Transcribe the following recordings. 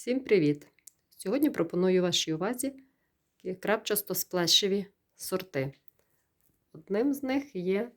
Всім привіт! Сьогодні пропоную вашій увазі крапчасто сплешеві сорти. Одним з них є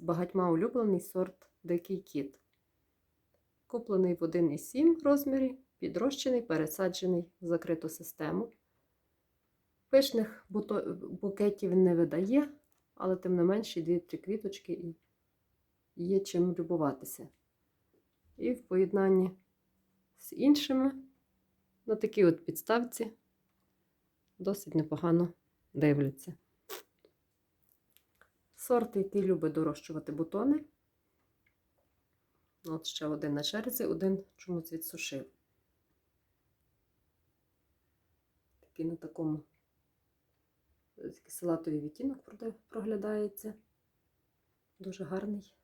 багатьма улюблений сорт Дикий кіт. Куплений в 1,7 розмірі, підрощений, пересаджений в закриту систему. Пишних букетів не видає, але тим не менше 2-3 квіточки є чим любуватися. І в поєднанні з іншими на такій от підставці досить непогано дивляться. Сорт, який любить дорощувати бутони. От ще один на черзі, один чомусь відсушив. Такий на такому салатовий відтінок проглядається. Дуже гарний.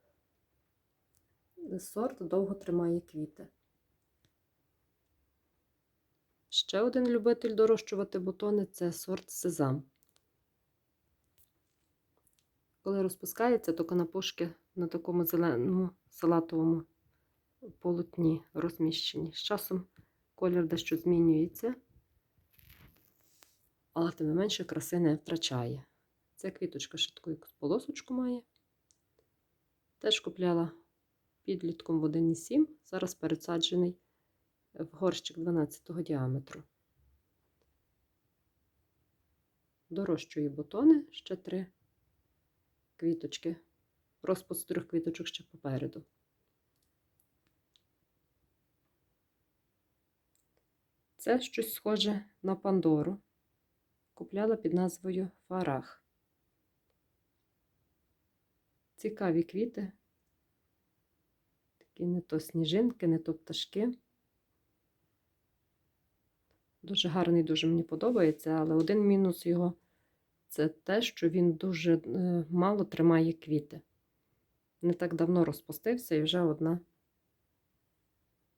Сорт довго тримає квіти. Ще один любитель дорощувати бутони це сорт сезам. Коли розпускається, то канапушки на такому зеленому салатовому полотні розміщені. З часом колір дещо змінюється, але тим не менше краси не втрачає. Ця квіточка ще таку полосочку має. Теж купляла підлітком в 1,7, зараз пересаджений в горщик 12 діаметру. Дорощую бутони ще три квіточки. Розпуск трьох квіточок ще попереду. Це щось схоже на Пандору. Купляла під назвою Фарах. Цікаві квіти. Такі не то сніжинки, не то пташки. Дуже гарний, дуже мені подобається, але один мінус його це те, що він дуже е, мало тримає квіти. Не так давно розпустився і вже одна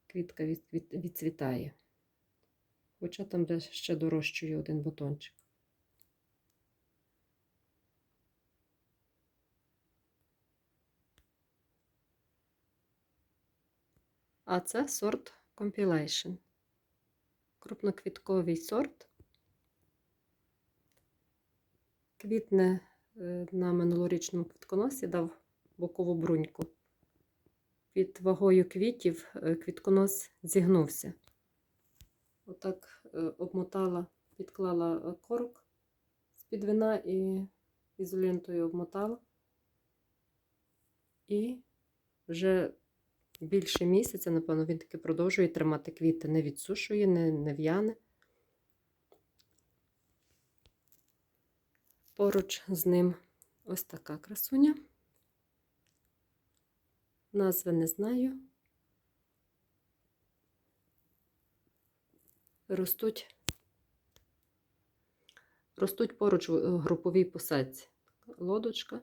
квітка від, від, відцвітає. Хоча там ще дорощує один бутончик. А це сорт Compilation крупноквітковий сорт. Квітне е, на минулорічному квітконосі дав бокову бруньку. Під вагою квітів е, квітконос зігнувся. Отак е, обмотала, підклала корок з-під вина і ізолентою обмотала. І вже більше місяця, напевно, він таки продовжує тримати квіти, не відсушує, не, не в'яне. Поруч з ним ось така красуня. Назви не знаю. Ростуть, ростуть поруч в груповій посадці. Лодочка.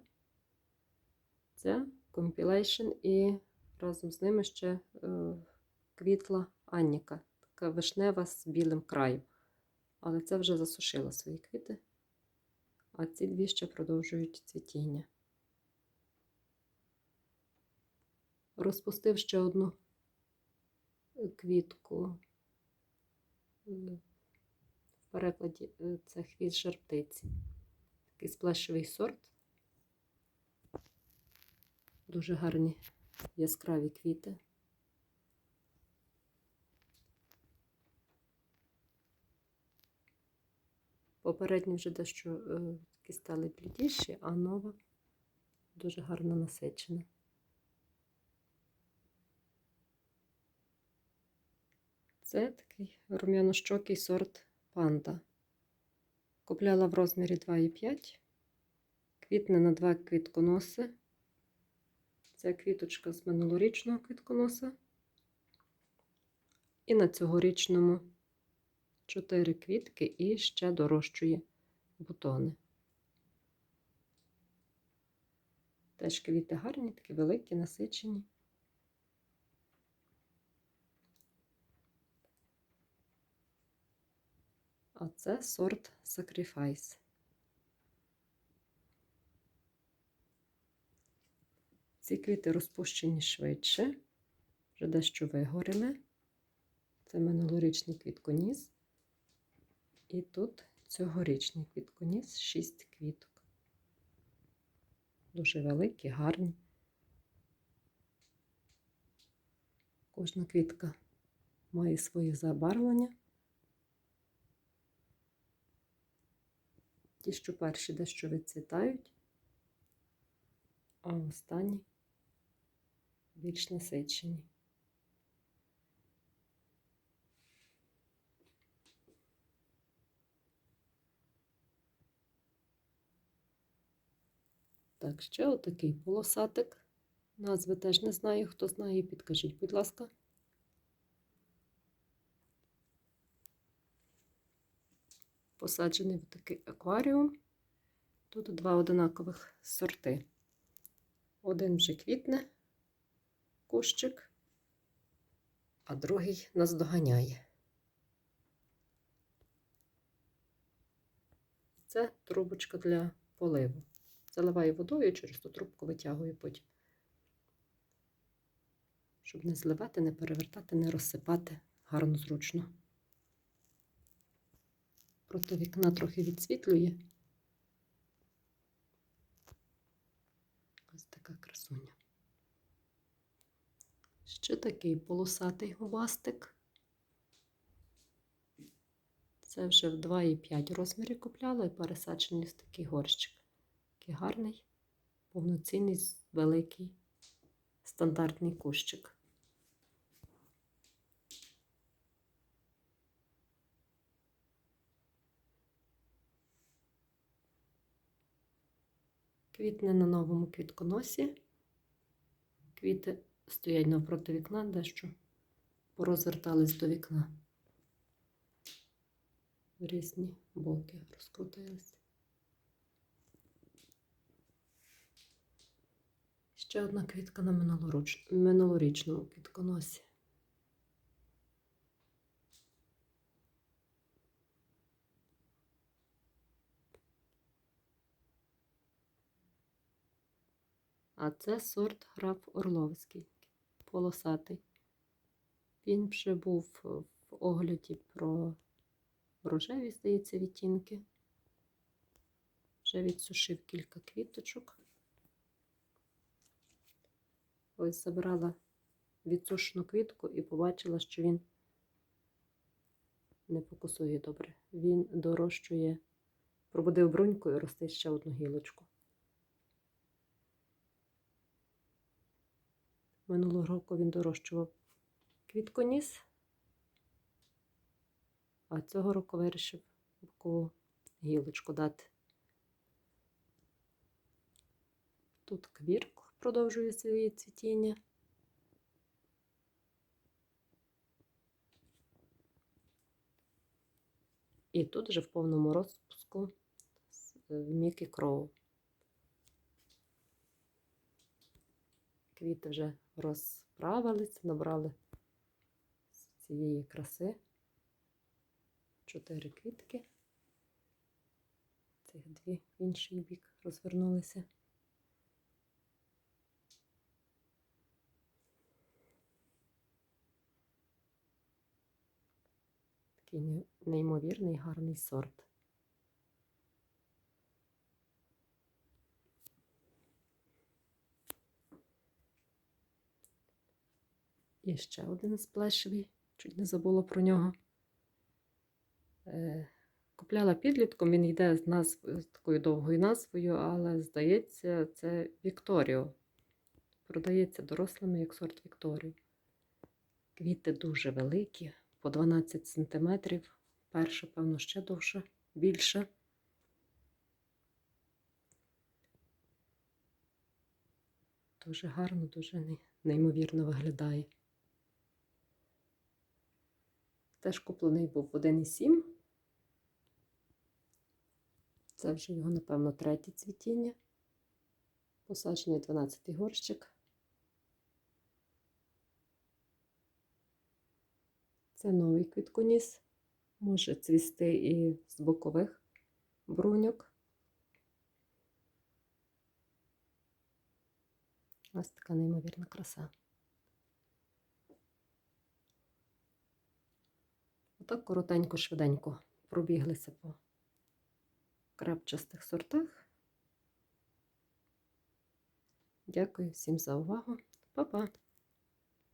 Це compilation і Разом з ними ще е, квітла Анніка, така вишнева з білим краєм. Але це вже засушила свої квіти, а ці дві ще продовжують цвітіння. Розпустив ще одну квітку. В перекладі е, це хвіст жарптиці. Такий сплешовий сорт. Дуже гарні яскраві квіти. Попередні вже дещо е, такі стали блідіші, а нова дуже гарно насичена. Це такий рум'янощокий сорт панда. Купляла в розмірі 2,5, квітне на два квітконоси. Це квіточка з минулорічного квітконоса. І на цьогорічному 4 квітки і ще дорощує бутони. Теж квіти гарні, такі великі, насичені. А це сорт Sacrifice. Ці квіти розпущені швидше, вже дещо вигоріли. Це минулорічний квітконіс. І тут цьогорічний квітконіс, 6 квіток. Дуже великі, гарні. Кожна квітка має своє забарвлення. Ті, що перші дещо відцвітають, а останні більш насичені. Так, ще отакий полосатик. Назви теж не знаю. Хто знає, підкажіть, будь ласка. Посаджений в такий акваріум. Тут два одинакових сорти. Один вже квітне кущик, а другий наздоганяє. Це трубочка для поливу. Заливаю водою через ту трубку витягую потім. Щоб не зливати, не перевертати, не розсипати гарно зручно. Проти вікна трохи відсвітлює. Ось така красуня. Ще такий полосатий губастик. Це вже в 2,5 розмірі купляла і пересаджений в такий горщик. Такий гарний, повноцінний, великий, стандартний кущик. Квітне на новому квітконосі. Квіти стоять навпроти вікна, дещо порозвертались до вікна. В різні боки розкрутились. Ще одна квітка на минулоруч... минулорічному квітконосі. А це сорт граф Орловський, полосатий. Він вже був в огляді про рожеві, здається, відтінки. Вже відсушив кілька квіточок. Ось забрала відсушену квітку і побачила, що він не фокусує добре. Він дорощує, пробудив бруньку і росте ще одну гілочку. Минулого року він дорощував квітконіс, а цього року вирішив бокову гілочку дати. Тут квірк продовжує своє цвітіння. І тут вже в повному розпуску Мікі Кроу. Квіти вже розправились, набрали з цієї краси чотири квітки. Цих дві в інший бік розвернулися. Такий неймовірний гарний сорт. І ще один сплешевий, чуть не забула про нього. Е, Купляла підлітком, він йде з назвою, з такою довгою назвою, але, здається, це Вікторіо. Продається дорослими як сорт Вікторіо. Квіти дуже великі, по 12 см. Перша, певно, ще довша, більша. Дуже гарно, дуже неймовірно виглядає. Теж куплений був 1,7. Це вже його, напевно, третє цвітіння. Посаджений 12 горщик. Це новий квітконіс. Може цвісти і з бокових бруньок. Ось така неймовірна краса. Отак коротенько, швиденько пробіглися по крапчастих сортах. Дякую всім за увагу. Па-па!